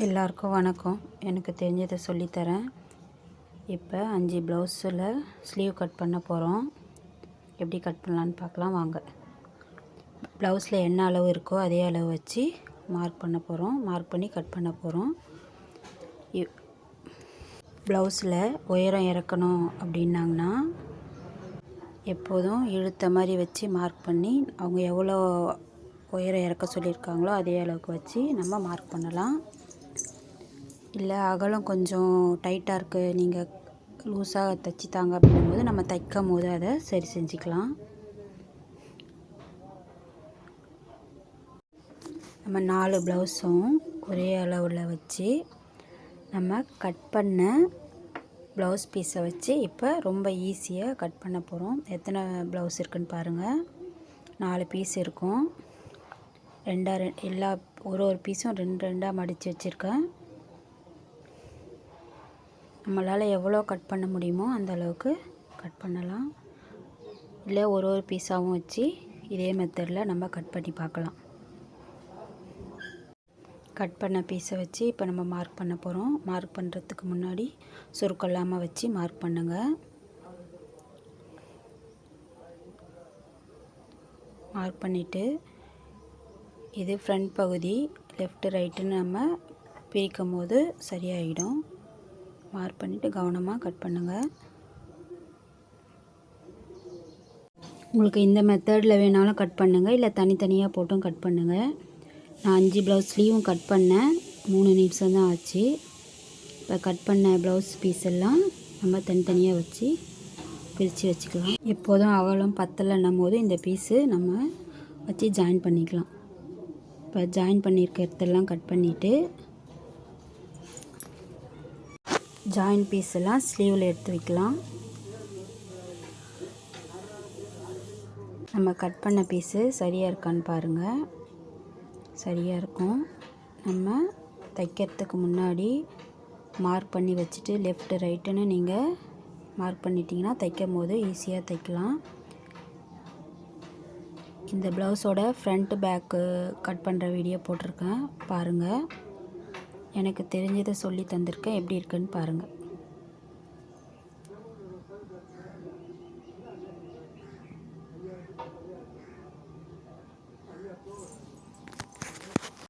எல்லாருக்கும் வணக்கம். எனக்கு தெரிஞ்சதை சொல்லித்தரேன். இப்போ அஞ்சு ப்ளவுஸில் ஸ்லீவ் கட் பண்ண போகிறோம். எப்படி கட் பண்ணலான்னு பார்க்கலாம். வாங்க. ப்ளவுஸில் என்ன அளவு இருக்கோ அதே அளவு வச்சு மார்க் பண்ண போகிறோம். மார்க் பண்ணி கட் பண்ண போகிறோம். ப்ளவுஸில் உயரம் இறக்கணும் அப்படின்னாங்கன்னா எப்போதும் இழுத்த மாதிரி வச்சு மார்க் பண்ணி அவங்க எவ்வளோ உயரம் இறக்க சொல்லியிருக்காங்களோ அதே அளவுக்கு வச்சு நம்ம மார்க் பண்ணலாம். இல்லை அகலம் கொஞ்சம் டைட்டாக இருக்குது நீங்கள் லூஸாக தைச்சி தாங்க அப்படிங்கும்போது நம்ம தைக்கும் போது அதை சரி செஞ்சுக்கலாம். நம்ம நாலு ப்ளவுஸும் ஒரே அளவில் வச்சு நம்ம கட் பண்ண ப்ளவுஸ் பீஸை வச்சு இப்போ ரொம்ப ஈஸியாக கட் பண்ண போகிறோம் எத்தனை ப்ளவுஸ் இருக்குன்னு பாருங்கள் நாலு பீஸ் இருக்கும். ரெண்டாக ரெ எல்லா ஒரு ஒரு பீஸும் ரெண்டு ரெண்டாக மடித்து வச்சுருக்கேன். நம்மளால் எவ்வளோ கட் பண்ண முடியுமோ அந்த அளவுக்கு கட் பண்ணலாம். இல்லை ஒரு ஒரு பீஸாகவும் வச்சு இதே மெத்தடில் நம்ம கட் பண்ணி பார்க்கலாம். கட் பண்ண பீஸை வச்சு இப்போ நம்ம மார்க் பண்ண போகிறோம் மார்க் பண்ணுறதுக்கு முன்னாடி சுருக்கல்லாமல் வச்சு மார்க் பண்ணுங்கள் மார்க் பண்ணிவிட்டு இது ஃப்ரண்ட் பகுதி லெஃப்ட் ரைட்டுன்னு நம்ம பிரிக்கும் போது சரியாயிடும். மார்க் பண்ணிவிட்டு கவனமாக கட் பண்ணுங்கள் உங்களுக்கு இந்த மெத்தடில் வேணாலும் கட் பண்ணுங்கள் இல்லை தனித்தனியாக போட்டும் கட் பண்ணுங்கள் நான் அஞ்சு ப்ளவுஸ்லேயும் கட் பண்ணேன். மூணு நிமிஷம் தான் ஆச்சு. இப்போ கட் பண்ண ப்ளவுஸ் பீஸ் எல்லாம் நம்ம தனித்தனியாக வச்சு பிரித்து வச்சுக்கலாம். எப்போதும் அகலம் பத்தலைன்னும் போது இந்த பீஸு நம்ம வச்சு ஜாயின் பண்ணிக்கலாம். இப்போ ஜாயின் பண்ணியிருக்க இடத்தெல்லாம் கட் பண்ணிவிட்டு ஜாயின் பீஸ் எல்லாம் ஸ்லீவில் எடுத்து வைக்கலாம். நம்ம கட் பண்ண பீஸு சரியாக இருக்கான்னு பாருங்கள் சரியாக இருக்கும். நம்ம தைக்கிறதுக்கு முன்னாடி மார்க் பண்ணி வச்சுட்டு லெஃப்ட்டு ரைட்டுன்னு நீங்கள் மார்க் பண்ணிட்டீங்கன்னா தைக்கும் போது ஈஸியாக தைக்கலாம். இந்த ப்ளவுஸோட ஃப்ரண்ட் பேக்கு கட் பண்ணுற வீடியோ போட்டிருக்கேன். பாருங்கள் எனக்கு தெரிஞ்சதை சொல்லி தந்திருக்கேன் எப்படி இருக்குன்னு பாருங்கள்